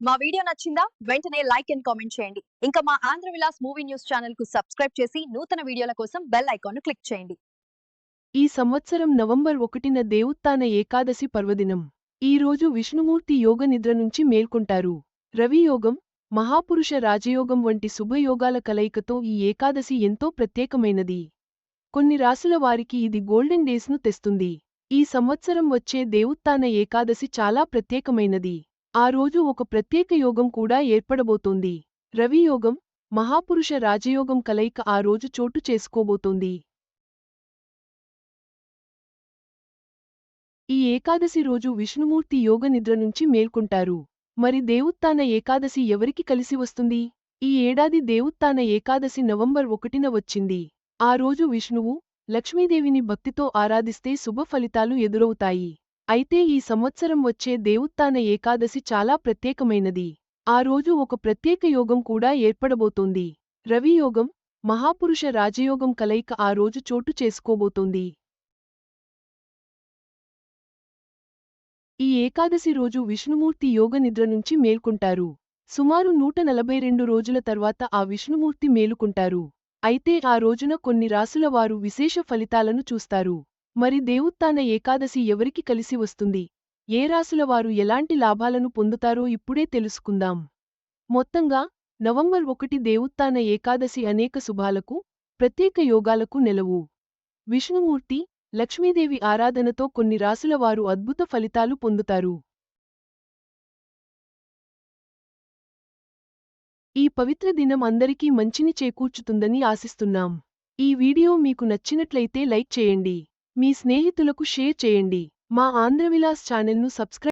మా వీడియో నచ్చిందా? వెంటనే లైక్ అండ్ కామెంట్ చేయండి. ఇంకా మా ఆంధ్ర విలాస్ మూవీ న్యూస్ ఛానల్కు సబ్స్క్రైబ్ చేసి నూతన వీడియోల కోసం బెల్ ఐకాన్ను క్లిక్ చేయండి. ఈ సంవత్సరం నవంబర్ ఒకటిన దేవుత్తాన ఏకాదశి పర్వదినం. ఈ రోజు విష్ణుమూర్తి యోగ నిద్ర నుంచి మేల్కొంటారు. రవియోగం మహాపురుష రాజయోగం వంటి శుభయోగాల కలయికతో ఈ ఏకాదశి ఎంతో ప్రత్యేకమైనది. కొన్ని రాసుల వారికి ఇది గోల్డెన్ డేస్ను తెస్తుంది. ఈ సంవత్సరం వచ్చే దేవుత్తాన ఏకాదశి చాలా ప్రత్యేకమైనది. ఆ రోజు ఒక ప్రత్యేక యోగం కూడా ఏర్పడబోతోంది. రవియోగం మహాపురుష రాజయోగం కలయిక ఆ రోజు చోటు చేసుకోబోతోంది. ఈ ఏకాదశి రోజు విష్ణుమూర్తి యోగ నిద్ర నుంచి మేల్కొంటారు. మరి దేవుత్తాన ఏకాదశి ఎవరికి కలిసి వస్తుంది? ఈ ఏడాది దేవుత్తాన ఏకాదశి నవంబర్ ఒకటిన వచ్చింది. ఆ రోజు విష్ణువు లక్ష్మీదేవిని భక్తితో ఆరాధిస్తే శుభ ఫలితాలు ఎదురవుతాయి. అయితే ఈ సంవత్సరం వచ్చే దేవుత్తాన ఏకాదశి చాలా ప్రత్యేకమైనది. ఆ రోజు ఒక ప్రత్యేక యోగం కూడా ఏర్పడబోతోంది. రవియోగం మహాపురుష రాజయోగం కలయిక ఆ రోజు చోటు చేసుకోబోతోంది. ఈ ఏకాదశి రోజు విష్ణుమూర్తి యోగ నిద్ర నుంచి మేల్కొంటారు. సుమారు నూట నలభై రెండు రోజుల తర్వాత ఆ విష్ణుమూర్తి మేలుకుంటారు. అయితే ఆ రోజున కొన్ని రాసుల వారు విశేష ఫలితాలను చూస్తారు. మరి దేవుత్తాన ఏకాదశి ఎవరికి కలిసి వస్తుంది? ఏ రాసుల వారు ఎలాంటి లాభాలను పొందుతారో ఇప్పుడే తెలుసుకుందాం. మొత్తంగా నవంబర్ ఒకటి దేవుత్తాన ఏకాదశి అనేక శుభాలకు ప్రత్యేక యోగాలకు నెలవు. విష్ణుమూర్తి లక్ష్మీదేవి ఆరాధనతో కొన్ని రాసుల వారు అద్భుత ఫలితాలు పొందుతారు. ఈ పవిత్ర దినం అందరికీ మంచిని చేకూర్చుతుందని ఆశిస్తున్నాం. ఈ వీడియో మీకు నచ్చినట్లయితే లైక్ చేయండి. మీ స్నేహితులకు షేర్ చేయండి. మా ఆంధ్రవిలాస్ ఛానల్ను సబ్స్క్రైబ్